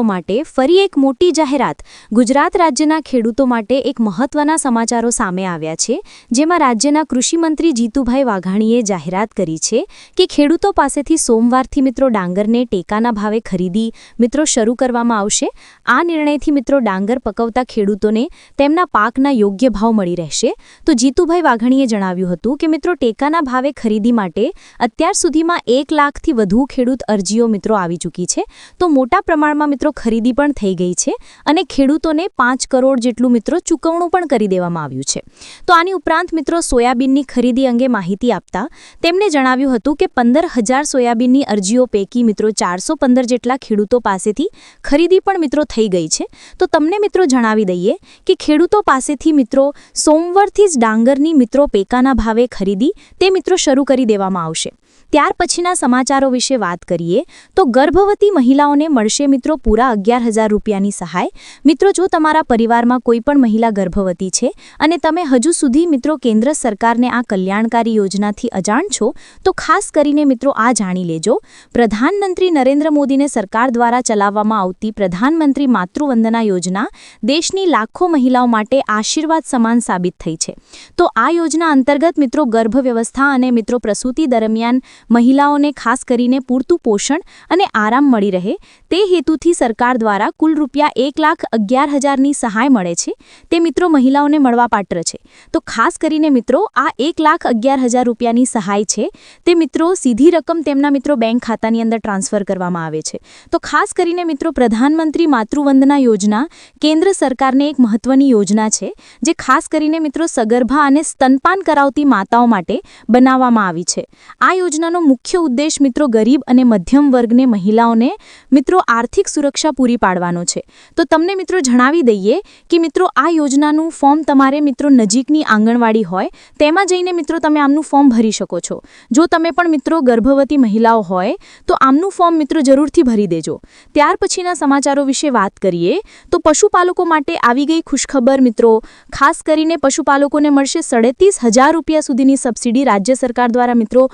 માટે ફરી એક મોટી જાહેરાત. ગુજરાત રાજ્યના ખેડૂતો માટે એક મહત્વના સમાચારો સામે આવ્યા છે, જેમાં રાજ્યના કૃષિમંત્રી જીતુભાઈ વાઘાણીએ જાહેરાત કરી છે કે ખેડૂતો પાસેથી સોમવારથી મિત્રો ડાંગરને ટેકાના ભાવે ખરીદી મિત્રો શરૂ કરવામાં આવશે. આ નિર્ણયથી મિત્રો ડાંગર પકવતા ખેડૂતોને તેમના પાકના યોગ્ય ભાવ મળી રહેશે. તો જીતુભાઈ વાઘાણીએ જણાવ્યું હતું કે મિત્રો ટેકાના ભાવે ખરીદી માટે અત્યાર સુધીમાં એક લાખથી વધુ ખેડૂત અરજીઓ મિત્રો આવી ચૂકી છે. તો મોટા પ્રમાણમાં મિત્રો ખરીદી પણ થઈ ગઈ છે અને ખેડૂતોને પાંચ કરોડ જેટલું મિત્રો ચૂકવણું પણ કરી દેવામાં આવ્યું છે. તો આની ઉપરાંત મિત્રો સોયાબીનની ખરીદી અંગે માહિતી આપતા તેમણે જણાવ્યું હતું કે પંદર હજાર સોયાબીનની અરજીઓ પૈકી મિત્રો ચારસો પંદર જેટલા ખેડૂતો પાસેથી ખરીદી પણ મિત્રો થઈ ગઈ છે. તો તમને મિત્રો જણાવી દઈએ કે ખેડૂતો પાસેથી મિત્રો સોમવારથી જ ડાંગરની મિત્રો પેકાના ભાવે ખરીદી તે મિત્રો શરૂ કરી દેવામાં આવશે. ત્યાર પછીના સમાચારો વિશે વાત કરીએ, તો ગર્ભવતી મહિલાઓને મળશે મિત્રો પૂરા અગિયાર હજાર રૂપિયાની સહાય. મિત્રો, જો તમારા પરિવારમાં કોઈ પણ મહિલા ગર્ભવતી છે અને તમે હજુ સુધી મિત્રો કેન્દ્ર સરકારને આ કલ્યાણકારી યોજનાથી અજાણ છો, તો ખાસ કરીને મિત્રો આ જાણી લેજો. પ્રધાનમંત્રી નરેન્દ્ર મોદીને સરકાર દ્વારા ચલાવવામાં આવતી પ્રધાનમંત્રી માતૃવંદના યોજના દેશની લાખો મહિલાઓ માટે આશીર્વાદ સમાન સાબિત થઈ છે. તો આ યોજના અંતર્ગત મિત્રો ગર્ભ વ્યવસ્થા અને મિત્રો પ્રસૂતિ દરમિયાન મહિલાઓને ખાસ કરીને પૂરતું પોષણ અને આરામ મળી રહે, તે હેતુથી સરકાર દ્વારા કુલ રૂપિયા એક લાખ અગિયાર હજારની સહાય મળે છે. તે મિત્રો મહિલાઓને મળવાપાત્ર છે. તો ખાસ કરીને મિત્રો, આ એક લાખ અગિયાર હજાર રૂપિયાની સહાય છે. તે મિત્રો, સીધી રકમ તેમના મિત્રો બેંક ખાતાની અંદર ટ્રાન્સફર કરવામાં આવે છે. તો ખાસ કરીને મિત્રો, પ્રધાનમંત્રી માતૃવંદના યોજના કેન્દ્ર સરકારને એક મહત્વની યોજના છે, જે ખાસ કરીને મિત્રો સગર્ભા અને સ્તનપાન કરાવતી માતાઓ માટે બનાવવામાં આવી છે. આ યોજનાનો મુખ્ય ઉદ્દેશ મિત્રો ગરીબ અને મધ્યમ વર્ગને મહિલાઓને મિત્રો આર્થિક સુરક્ષા પૂરી પાડવાનો છે. તો તમને મિત્રો જણાવી દઈએ કે મિત્રો આ યોજનાનું ફોર્મ તમારે મિત્રો નજીકની આંગણવાડી હોય, તેમાં જઈને મિત્રો તમે આમનું ફોર્મ ભરી શકો છો. જો તમે પણ મિત્રો ગર્ભવતી મહિલાઓ હોય, તો આમનું ફોર્મ મિત્રો જરૂરથી ભરી દેજો. ત્યાર પછીના સમાચારો વિશે વાત કરીએ, તો પશુપાલકો માટે આવી ગઈ ખુશખબર મિત્રો, ખાસ કરીને પશુપાલકોને મળશે સાડત્રીસ હજાર રૂપિયા સુધીની સબસિડી રાજ્ય સરકાર દ્વારા મિત્રો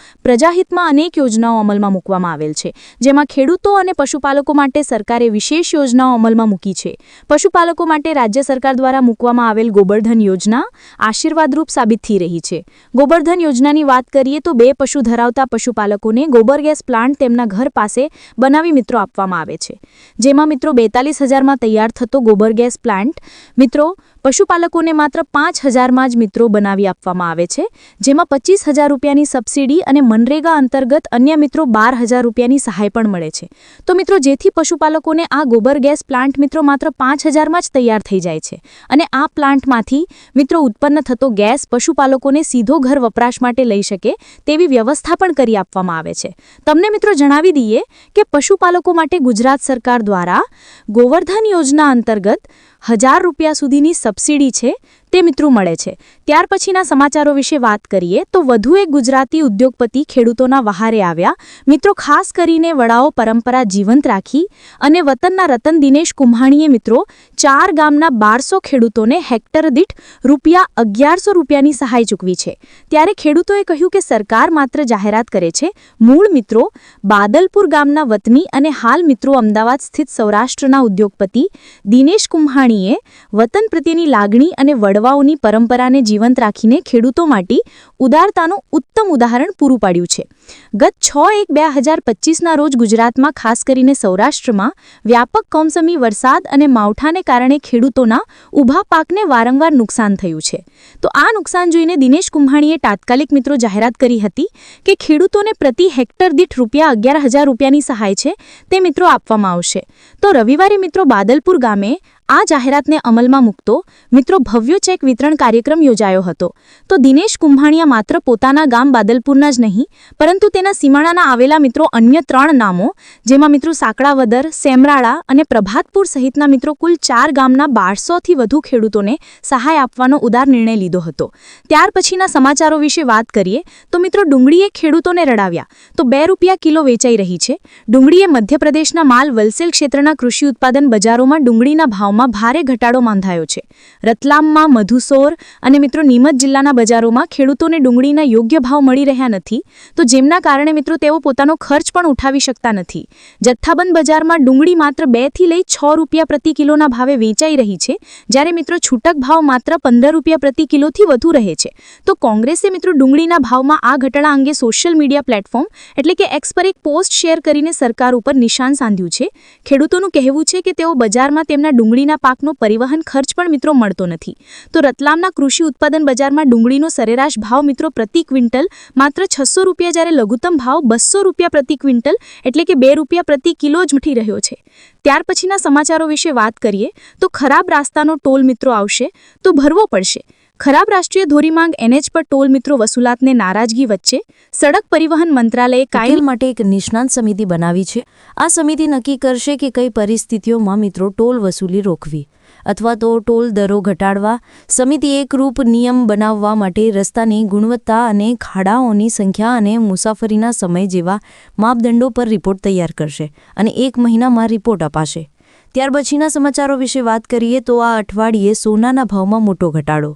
પ્રજાહિતમાં અનેક યોજનાઓ અમલમાં મૂકવામાં આવેલ છે. જેમાં ખેડૂતો અને પશુપાલકો માટે સરકારે વિશેષ યોજનાઓ અમલમાં મૂકી છે. પશુપાલકો માટે રાજ્ય સરકાર દ્વારા મૂકવામાં આવેલ ગોબરધન યોજના આશીર્વાદરૂપ સાબિત થઈ રહી છે. ગોબરધન યોજનાની વાત કરીએ તો બે પશુ ધરાવતા પશુપાલકોને ગોબર ગેસ પ્લાન્ટ તેમના ઘર પાસે બનાવી મિત્રો આપવામાં આવે છે. જેમાં મિત્રો બેતાલીસ હજારમાં તૈયાર થતો ગોબર ગેસ પ્લાન્ટ મિત્રો પશુપાલકોને માત્ર પાંચ હજારમાં જ મિત્રો બનાવી આપવામાં આવે છે. જેમાં પચીસ હજાર રૂપિયાની સબસિડી અને મનરેગા અંતર્ગત અન્ય મિત્રો બાર હજાર રૂપિયાની સહાય પણ મળે છે. તો મિત્રો, જેથી પશુપાલકોને આ ગોબર ગેસ પ્લાન્ટ મિત્રો માત્ર પાંચ હજારમાં જ તૈયાર થઈ જાય છે અને આ પ્લાન્ટમાંથી મિત્રો ઉત્પન્ન થતો ગેસ પશુપાલકોને સીધો ઘર વપરાશ માટે લઈ શકે તેવી વ્યવસ્થા પણ કરી આપવામાં આવે છે. તમને મિત્રો જણાવી દઈએ કે પશુપાલકો માટે ગુજરાત સરકાર દ્વારા ગોવર્ધન યોજના અંતર્ગત હજાર રૂપિયા સુધીની સબસિડી છે તે મિત્રો મળે છે. ત્યાર પછીના સમાચારો વિશે વાત કરીએ તો વધુ એક ગુજરાતી ઉદ્યોગપતિ ખેડૂતોના વહારે આવ્યા. મિત્રો, ખાસ કરીને વડાઓ પરંપરા જીવંત રાખી અને વતનના રતન દિનેશ કુંભાણીએ મિત્રો, ચાર ગામના બારસો ખેડૂતોને હેક્ટર દીઠ રૂપિયા અગિયારસો રૂપિયાની સહાય ચૂકવી છે. ત્યારે ખેડૂતોએ કહ્યું કે સરકાર માત્ર જાહેરાત કરે છે. મૂળ મિત્રો, બાદલપુર ગામના વતની અને હાલ મિત્રો અમદાવાદ સ્થિત સૌરાષ્ટ્રના ઉદ્યોગપતિ દિનેશ કુંભાણીએ વતન પ્રત્યેની લાગણી અને વડ વડવાઓની પરંપરાને જીવંત રાખીને ખેડૂતો માટે ઉદારતાનું ઉત્તમ ઉદાહરણ પૂરું પાડ્યું છે. ગત છ એક બે હજાર પચીસના રોજ ગુજરાતમાં ખાસ કરીને સૌરાષ્ટ્રમાં વ્યાપક કમસમી વરસાદ અને માવઠાને કારણે ખેડૂતોના ઊભા પાકને વારંવાર નુકસાન થયું છે. તો આ નુકસાન જોઈને દિનેશ કુંભાણીએ તાત્કાલિક મિત્રો જાહેરાત કરી હતી કે ખેડૂતોને પ્રતિ હેક્ટર દીઠ રૂપિયા અગિયાર હજાર રૂપિયાની સહાય છે તે મિત્રો આપવામાં આવશે. તો રવિવારે મિત્રો બાદલપુર ગામે આ જાહેરાતને અમલમાં મૂકતો મિત્રો ભવ્ય ચેક વિતરણ કાર્યક્રમ યોજાયો હતો. તો દિનેશ કુંભાણીયા માત્ર પોતાના ગામ બાદલપુરના જ નહીં, પરંતુ તેના સીમાડાના આવેલા મિત્રો અન્ય ત્રણ નામો, જેમાં મિત્રો સાંકળાવદર, સેમરાળા અને પ્રભાતપુર સહિતના મિત્રો કુલ ચાર ગામના બારસોથી વધુ ખેડૂતોને સહાય આપવાનો ઉદાર નિર્ણય લીધો હતો. ત્યાર પછીના સમાચારો વિશે વાત કરીએ, તો મિત્રો ડુંગળીએ ખેડૂતોને રડાવ્યા. તો બે રૂપિયા કિલો વેચાઈ રહી છે. ડુંગળીએ મધ્યપ્રદેશના માલ વલસેલ ક્ષેત્રના કૃષિ ઉત્પાદન બજારોમાં ડુંગળીના ભાવમાં ભારે ઘટાડો નોંધાયો છે. રતલામમાં મધુસોર અને મિત્રો નીમચ જિલ્લાના બજારોમાં ખેડૂતોને ડુંગળીના યોગ્ય ભાવ મળી રહ્યા નથી, તો જેમના કારણે મિત્રો તેઓ પોતાનો ખર્ચ પણ ઉઠાવી શકતા નથી. જથ્થાબંધ બજારમાં ડુંગળી માત્ર બેથી લઈ છ રૂપિયા પ્રતિ કિલોના ભાવે વેચાઈ રહી છે, જ્યારે મિત્રો છૂટક ભાવ માત્ર પંદર રૂપિયા પ્રતિ કિલોથી વધુ રહે છે. તો કોંગ્રેસે મિત્રો ડુંગળીના ભાવમાં આ ઘટાડા અંગે સોશિયલ મીડિયા પ્લેટફોર્મ, એટલે કે એક્સ પર એક પોસ્ટ શેર કરીને સરકાર ઉપર નિશાન સાધ્યું છે. ખેડૂતોનું કહેવું છે કે તેઓ બજારમાં તેમના ડુંગળીના પાકનો પરિવહન ખર્ચ પણ મિત્રો મળતો નથી. તો રતલામના કૃષિ ઉત્પાદન બજારમાં ડુંગળીનો સરેરાશ ભાવ મિત્રો પ્રતિ ક્વિન્ટલ માત્ર છસો રૂપિયા જ્યારે લઘુત્તમ ભાવ બસો રૂપિયા પ્રતિ ક્વિન્ટલ એટલે કે બે રૂપિયા પ્રતિ કિલો જ મઠી રહ્યો છે. ત્યાર પછીના સમાચારો વિશે વાત કરીએ તો ખરાબ રાસ્તાનો ટોલ મિત્રો આવશે તો ભરવો પડશે. ખરાબ રાષ્ટ્રીય ધોરીમાંગ એનએચ પર ટોલ મિત્રો વસૂલાતને નારાજગી વચ્ચે સડક પરિવહન મંત્રાલયે કાયમ માટે એક નિષ્ણાંત સમિતિ બનાવી છે. આ સમિતિ નક્કી કરશે કે કઈ પરિસ્થિતિઓમાં મિત્રો ટોલ વસૂલી રોકવી અથવા તો ટોલ દરો ઘટાડવા. સમિતિ એકરૂપ નિયમ બનાવવા માટે રસ્તાની ગુણવત્તા અને ખાડાઓની સંખ્યા અને મુસાફરીના સમય જેવા માપદંડો પર રિપોર્ટ તૈયાર કરશે અને એક મહિનામાં રિપોર્ટ અપાશે. ત્યાર પછીના સમાચારો વિશે વાત કરીએ તો આ અઠવાડિયે સોનાના ભાવમાં મોટો ઘટાડો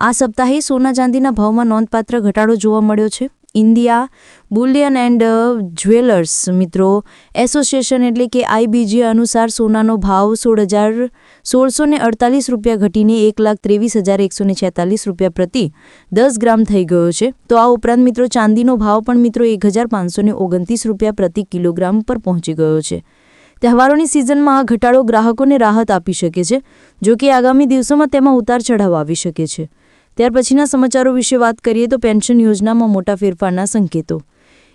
આ સપ્તાહે સોના ચાંદીના ભાવમાં નોંધપાત્ર ઘટાડો જોવા મળ્યો છે. ઇન્ડિયા બુલિયન એન્ડ જ્વેલર્સ મિત્રો, એસોસિએશન એટલે કે આઈબીજી અનુસાર સોનાનો ભાવ સોળ હજાર સોળસો ને અડતાલીસ રૂપિયા ઘટીને એક લાખ ત્રેવીસ હજાર એકસો ને છેતાલીસ રૂપિયા પ્રતિ દસ ગ્રામ થઈ ગયો છે. તો આ ઉપરાંત મિત્રો ચાંદીનો ભાવ પણ મિત્રો એક હજાર પાંચસો ને ઓગણત્રીસ રૂપિયા પ્રતિ કિલોગ્રામ પર પહોંચી ગયો છે. તહેવારોની સિઝનમાં આ ઘટાડો ગ્રાહકોને રાહત આપી શકે છે જો કે આગામી દિવસોમાં તેમાં ઉતાર ચઢાવ આવી શકે છે. ત્યાર પછીના સમાચારો વિશે વાત કરીએ તો પેન્શન યોજનામાં મોટા ફેરફારના સંકેતો.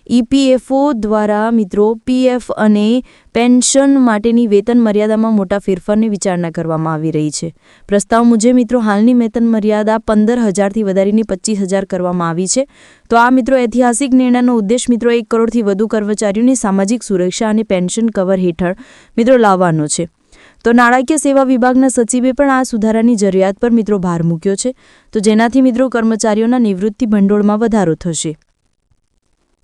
ઈપીએફઓ દ્વારા મિત્રો પીએફ અને પેન્શન માટેની વેતન મર્યાદામાં મોટા ફેરફારની વિચારણા કરવામાં આવી રહી છે. પ્રસ્તાવ મુજબ મિત્રો હાલની વેતન મર્યાદા પંદર હજારથી વધારીને પચીસ હજાર કરવામાં આવી છે. તો આ મિત્રો ઐતિહાસિક નિર્ણયનો ઉદ્દેશ મિત્રો એક કરોડથી વધુ કર્મચારીઓની સામાજિક સુરક્ષા અને પેન્શન કવર હેઠળ મિત્રો લાવવાનો છે. તો નાણાકીય સેવા વિભાગના સચિવે પણ આ સુધારાની જરૂરિયાત પર મિત્રો ભાર મૂક્યો છે. તો જેનાથી મિત્રો કર્મચારીઓના નિવૃત્તિ ભંડોળમાં વધારો થશે.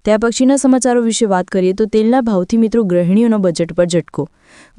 ત્યાં પછીના સમાચારો વિશે વાત કરીએ તો તેલના ભાવથી મિત્રો ગૃહિણીઓનો બજેટ પર ઝટકો.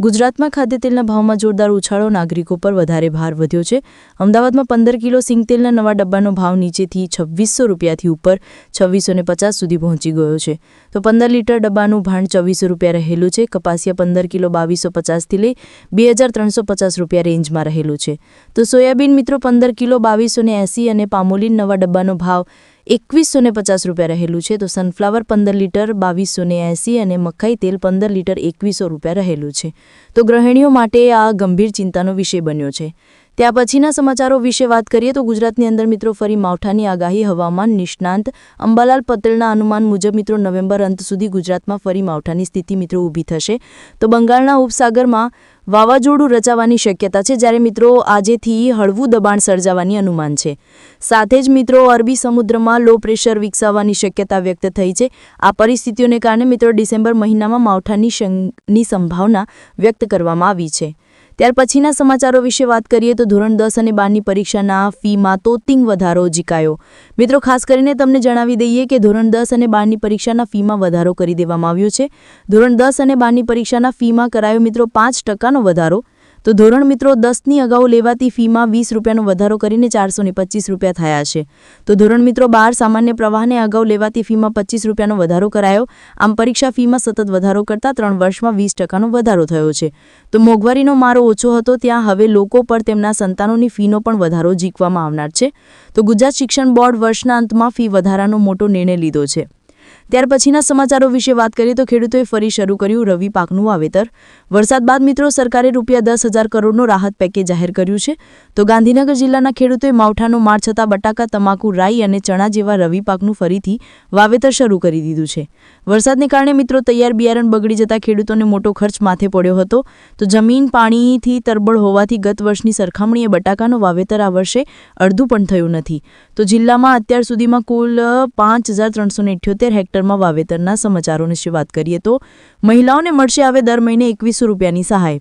ગુજરાતમાં ખાદ્ય તેલના ભાવમાં જોરદાર ઉછાળો, નાગરિકો પર વધારે ભાર વધ્યો છે. અમદાવાદમાં પંદર કિલો સિંગતેલના નવા ડબ્બાનો ભાવ નીચેથી છવ્વીસો રૂપિયાથી ઉપર છવ્વીસો પચાસ સુધી પહોંચી ગયો છે. તો પંદર લીટર ડબ્બાનું ભાણ ચોવીસો રૂપિયા રહેલું છે. કપાસિયા પંદર કિલો બાવીસો પચાસથી લઈ બે હજાર ત્રણસો પચાસ રૂપિયા રેન્જમાં રહેલું છે. તો સોયાબીન મિત્રો પંદર કિલો બાવીસો ને એંસી અને પામોલીન નવા ડબ્બાનો ભાવ એકવીસો ને પચાસ રૂપિયા રહેલું છે. તો સનફ્લાવર પંદર લીટર બાવીસો ને એંસી અને મકાઈ તેલ પંદર લીટર, એકવીસો રૂપિયા રહેલું છે. તો ગ્રહિણીઓ માટે આ ગંભીર ચિંતાનો વિષય બન્યો છે. ત્યાં પછીના સમાચારો વિશે વાત કરીએ તો ગુજરાતની અંદર મિત્રો ફરી માવઠાની આગાહી, હવામાન નિષ્ણાંત. અંબાલાલ પટેલના અનુમાન મુજબ મિત્રો નવેમ્બર અંત સુધી ગુજરાતમાં ફરી માવઠાની સ્થિતિ મિત્રો ઊભી થશે. તો બંગાળના ઉપસાગરમાં વાવાઝોડું રચાવાની શક્યતા છે જ્યારે મિત્રો આજેથી હળવું દબાણ સર્જાવાની અનુમાન છે. સાથે જ મિત્રો અરબી સમુદ્રમાં લો પ્રેશર વિકસાવવાની શક્યતા વ્યક્ત થઈ છે. આ પરિસ્થિતિઓને કારણે મિત્રો ડિસેમ્બર મહિનામાં માવઠાની સંભાવના વ્યક્ત કરવામાં આવી છે. ત્યાર પછીના સમાચારો વિશે વાત કરીએ તો ધોરણ દસ અને બારની પરીક્ષાના ફીમાં તોતિંગ વધારો જીકાયો. મિત્રો, ખાસ કરીને તમને જણાવી દઈએ કે ધોરણ દસ અને બારની પરીક્ષાના ફીમાં વધારો કરી દેવામાં આવ્યો છે. ધોરણ દસ અને બારની પરીક્ષાના ફીમાં કરાયો મિત્રો પાંચ ટકાનો વધારો. તો ધોરણ મિત્રો દસની અગાઉ લેવાતી ફીમાં વીસ રૂપિયાનો વધારો કરીને ચારસો પચીસ રૂપિયા થયા છે. તો ધોરણ મિત્રો બાર સામાન્ય પ્રવાહને અગાઉ લેવાતી ફીમાં પચીસ રૂપિયાનો વધારો કરાયો. આમ પરીક્ષા ફીમાં સતત વધારો કરતાં ત્રણ વર્ષમાં વીસ ટકાનો વધારો થયો છે. તો મોંઘવારીનો મારો ઓછો હતો, ત્યાં હવે લોકો પર તેમના સંતાનોની ફીનો પણ વધારો ઝીકવામાં આવનાર છે. તો ગુજરાત શિક્ષણ બોર્ડ વર્ષના અંતમાં ફી વધારાનો મોટો નિર્ણય લીધો છે. ત્યાર પછીના સમાચારો વિશે વાત કરીએ તો ખેડૂતોએ ફરી શરૂ કર્યું રવિ પાકનું વાવેતર. વરસાદ બાદ મિત્રો સરકારે રૂપિયા દસ હજાર કરોડનું રાહત પેકેજ જાહેર કર્યું છે. તો ગાંધીનગર જિલ્લાના ખેડૂતોએ માવઠાનું માર છતાં બટાકા, તમાકુ, રાઈ અને ચણા જેવા રવિ પાકનું ફરીથી વાવેતર શરૂ કરી દીધું છે. વરસાદને કારણે મિત્રો તૈયાર બિયારણ બગડી જતા ખેડૂતોને મોટો ખર્ચ માથે પડ્યો હતો. તો જમીન પાણીથી તરબળ હોવાથી ગત વર્ષની સરખામણીએ બટાકાનું વાવેતર આ વર્ષે અડધું પણ થયું નથી. તો જિલ્લામાં અત્યાર સુધીમાં કુલ પાંચ હજાર ત્રણસો હેક્ટરમાં વાવેતરના સમાચારોની વાત કરીએ તો મહિલાઓને મળશે હવે દર મહિને એકવીસો રૂપિયાની સહાય.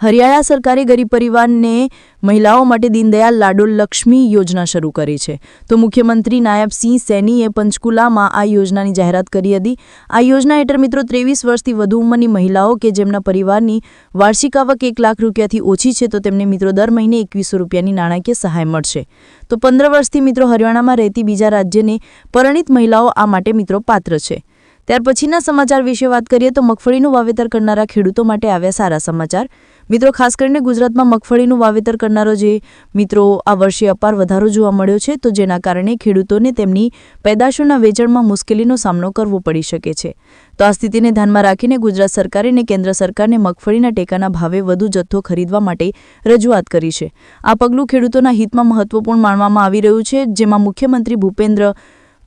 હરિયાણા સરકારે ગરીબ પરિવારને મહિલાઓ માટે દીનદયાલ લાડો લક્ષ્મી યોજના શરૂ કરી છે. તો મુખ્યમંત્રી નાયબ સિંહ સૈનીએ પંચકુલામાં આ યોજનાની જાહેરાત કરી હતી. આ યોજના હેઠળ મિત્રો ત્રેવીસ વર્ષથી વધુ ઉંમરની મહિલાઓ કે જેમના પરિવારની વાર્ષિક આવક એક લાખ રૂપિયાથી ઓછી છે, તો તેમને મિત્રો દર મહિને એકવીસો રૂપિયાની નાણાકીય સહાય મળશે. તો પંદર વર્ષથી મિત્રો હરિયાણામાં રહેતી બીજા રાજ્યની પરણિત મહિલાઓ આ માટે મિત્રો પાત્ર છે. ત્યાર પછીના સમાચાર વિશે વાત કરીએ તો મગફળીનું વાવેતર કરનારા ખેડૂતો માટે આવ્યા સારા સમાચાર. મિત્રો, ખાસ કરીને ગુજરાતમાં મગફળીનું વાવેતર કરનારો જે મિત્રો આ વર્ષે અપાર વધારો જોવા મળ્યો છે, તો જેના કારણે ખેડૂતોને તેમની પેદાશોના વેચાણમાં મુશ્કેલીનો સામનો કરવો પડી શકે છે. તો આ સ્થિતિને ધ્યાનમાં રાખીને ગુજરાત સરકારે અને કેન્દ્ર સરકારને મગફળીના ટેકાના ભાવે વધુ જથ્થો ખરીદવા માટે રજૂઆત કરી છે. આ પગલું ખેડૂતોના હિતમાં મહત્વપૂર્ણ માનવામાં આવી રહ્યું છે, જેમાં મુખ્યમંત્રી ભૂપેન્દ્ર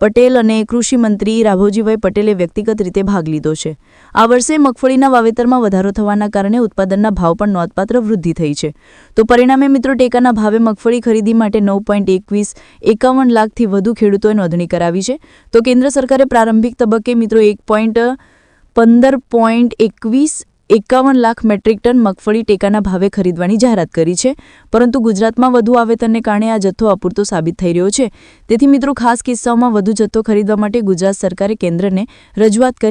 પટેલ અને કૃષિ મંત્રી રાઘોજીભાઈ પટેલે વ્યક્તિગત રીતે ભાગ લીધો છે. આ વર્ષે મગફળીના વાવેતરમાં વધારો થવાના કારણે ઉત્પાદનના ભાવ પણ નોંધપાત્ર વૃદ્ધિ થઈ છે. તો પરિણામે મિત્રો ટેકાના ભાવે મગફળી ખરીદી માટે નવ પોઈન્ટ એકવીસ, એકાવન લાખથી વધુ ખેડૂતોએ નોંધણી કરાવી છે. તો કેન્દ્ર સરકારે પ્રારંભિક તબક્કે મિત્રો એક પોઈન્ટ પંદર પોઈન્ટ એકવીસ એકાવન લાખ મેટ્રિક ટન મગફળી ટેકાના ભાવે ખરીદવાની જાહેરાત કરી છે. પરંતુ ગુજરાતમાં વધુ આવેતનને કારણે આ જથ્થો અપૂરતો સાબિત થઈ રહ્યો છે. તેથી મિત્રો, ખાસ કિસ્સાઓમાં વધુ જથ્થો ખરીદવા માટે ગુજરાત સરકારે કેન્દ્રને રજૂઆત કરી